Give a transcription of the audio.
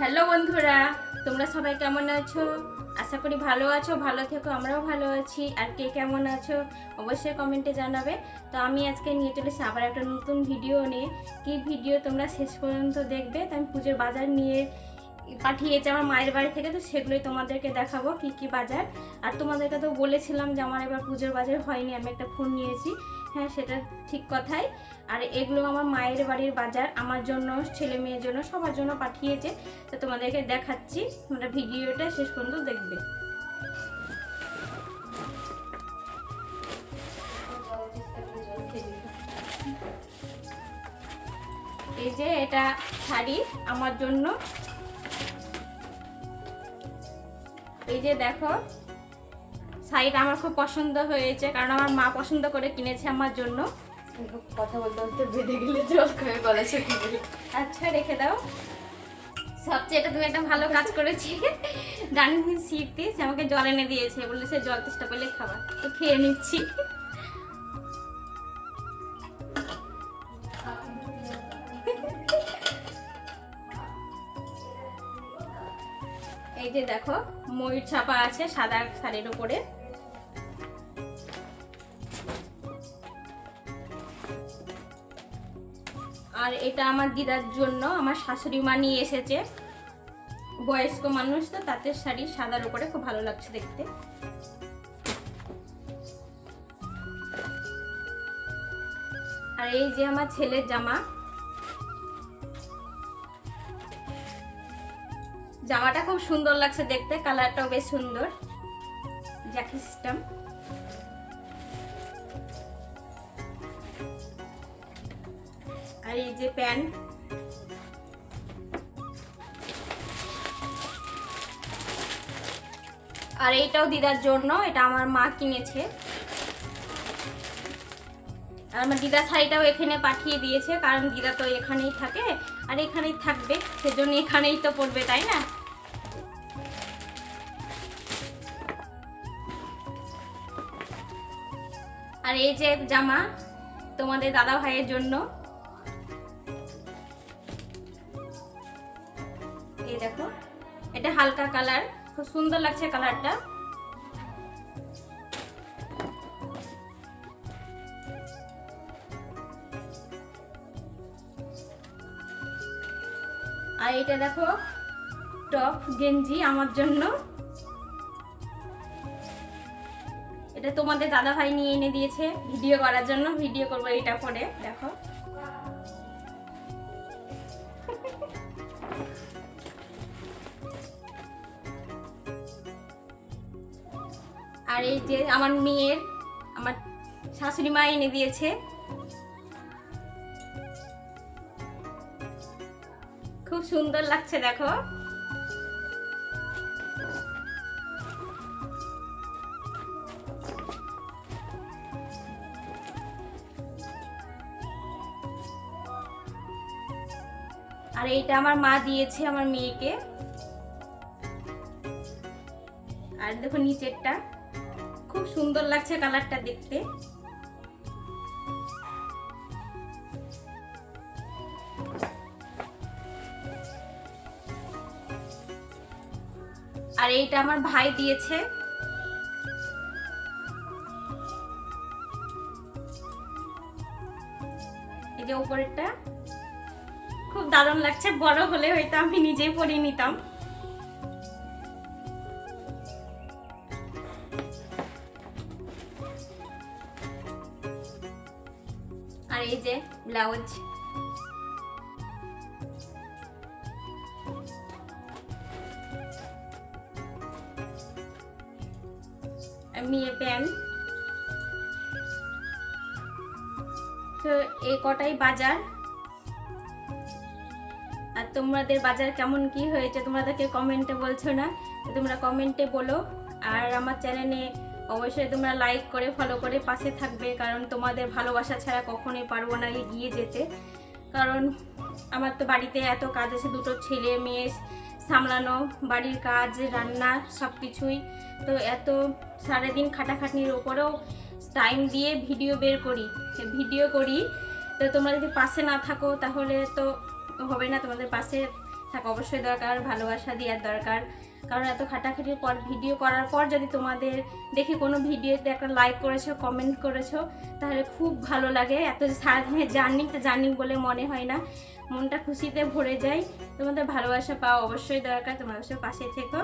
Hello বন্ধুরা, তোমরা সবাই কেমন আছো? আশা করি ভালো আছো, ভালো থেকো, আমরাও ভালো আছি। আর কে কেমন আছো, অবশ্যই কমেন্টে জানাবে। তো আমি আজকে নিয়ে চলেছি আবার একটা নতুন ভিডিও নিয়ে। কি ভিডিও তোমরা শেষ পর্যন্ত দেখবে? তো আমি পুজোর বাজার নিয়ে পাঠিয়েছে আমার মায়ের বাড়ি থেকে, তো সেগুলোই তোমাদেরকে দেখাবো কি কি বাজার। আর তোমাদেরকে তো বলেছিলাম যে আমার এবার পুজোর বাজার হয়নি, আমি একটা ফোন নিয়েছি। হ্যাঁ সেটা ঠিক কথাই। আর এগুলো আমার মায়ের বাড়ির বাজার, আমার জন্য, ছেলে মেয়ের জন্য, সবার জন্য পাঠিয়েছে। তো তোমাদেরকে দেখাচ্ছি, তোমরা ভিডিওটা শেষ পর্যন্ত দেখবে। এই যে এটা শাড়ি আমার জন্য। এই যে দেখো শাড়িটা আমার খুব পছন্দ হয়েছে কারণ আমার মা পছন্দ করে কিনেছে আমার জন্য। কথা বলতে বলতে বেঁধে গেলে জল খেয়ে গলা শুকিয়ে আচ্ছা রেখে দাও। সবচেয়ে এটা তুমি একটা ভালো কাজ করেছি। ডানি সিট সে আমাকে জল এনে দিয়েছে বললে সে জল চেষ্টা করলে খাবার তো খেয়ে নিচ্ছি। যে দেখো, ময়ূর ছাপা আছে সাদা শাড়ির উপরে। আর এটা আমার দিদার জন্য, আমার শাশুড়ি মা নিয়ে এসেছে। বয়স্ক মানুষ তো তাঁতের শাড়ি সাদার উপরে খুব ভালো লাগছে দেখতে। আর এই যে আমার ছেলের জামা জামাটা খুব সুন্দর লাগছে দেখতে, কালারটাও বেশ সুন্দর। জ্যাকি সিস্টেম আর এই যে প্যান্ট। আর এইটাও দিদার জন্য, এটা আমার মা কিনেছে। আর আমার দিদা শাড়িটাও এখানে পাঠিয়ে দিয়েছে, কারণ দিদা তো এখানেই থাকে, আর এখানেই থাকবে, সেজন্য এখানেই তো পড়বে, তাই না? আর এই যে জামা তোমাদের দাদা ভাইয়ের জন্য, এই দেখো, এটা হালকা কালার, খুব সুন্দর লাগছে কালারটা। আর এটা দেখো টপ গেঞ্জি আমার জন্য। এটা তোমাদের দাদা ভাই নিয়ে এনে দিয়েছে ভিডিও করার জন্য। ভিডিও করব এটা পরে, দেখো। আর এই যে আমার মেয়ের, আমার শাশুড়ি মা এনে দিয়েছে। খুব সুন্দর লাগছে, দেখো। আর এইটা আমার মা দিয়েছে আমার মেয়েকে। আর দেখো নিচেরটা। খুব সুন্দর লাগছে কালারটা দেখতে। আর এইটা আমার ভাই দিয়েছে। এই যে উপরেরটা, খুব দারুণ লাগছে, বড় হলে হয়তো আমি নিজেই পরিয়ে নিতাম। আর এই যে ব্লাউজ। মেয়ে প্যান্ট তো এই কটাই বাজার। আর তোমাদের বাজার কেমন কি হয়েছে তোমরা তাকে কমেন্টে বলছো না? তোমরা কমেন্টে বলো। আর আমার চ্যানেলে অবশ্যই তোমরা লাইক করে ফলো করে পাশে থাকবে। কারণ তোমাদের ভালোবাসা ছাড়া কখনোই পারব না এগিয়ে যেতে। কারণ আমার তো বাড়িতে এত কাজ আছে, দুটো ছেলে, মেয়ে সামলানো, বাড়ির কাজ, রান্না সব কিছুই তো এত সারাদিন খাটাখাটনির ওপরেও টাইম দিয়ে ভিডিও বের করি ভিডিও করি। তো তোমরা যদি পাশে না থাকো, তাহলে তো হবে না তোমাদের পাশে থাকা অবশ্যই দরকার, ভালোবাসা দেওয়ার দরকার। কারণ এত খাটাখাটির পর ভিডিও করার পর যদি তোমাদের দেখে কোনো ভিডিওতে একটা লাইক করেছ কমেন্ট করেছ, তাহলে খুব ভালো লাগে। এত সারাদিনের জার্নি, তো জার্নি বলে মনে হয় না। মনটা খুশিতে ভরে যায়। তোমাদের ভালোবাসা পাওয়া অবশ্যই দরকার। তোমার অবশ্যই পাশে থেকো।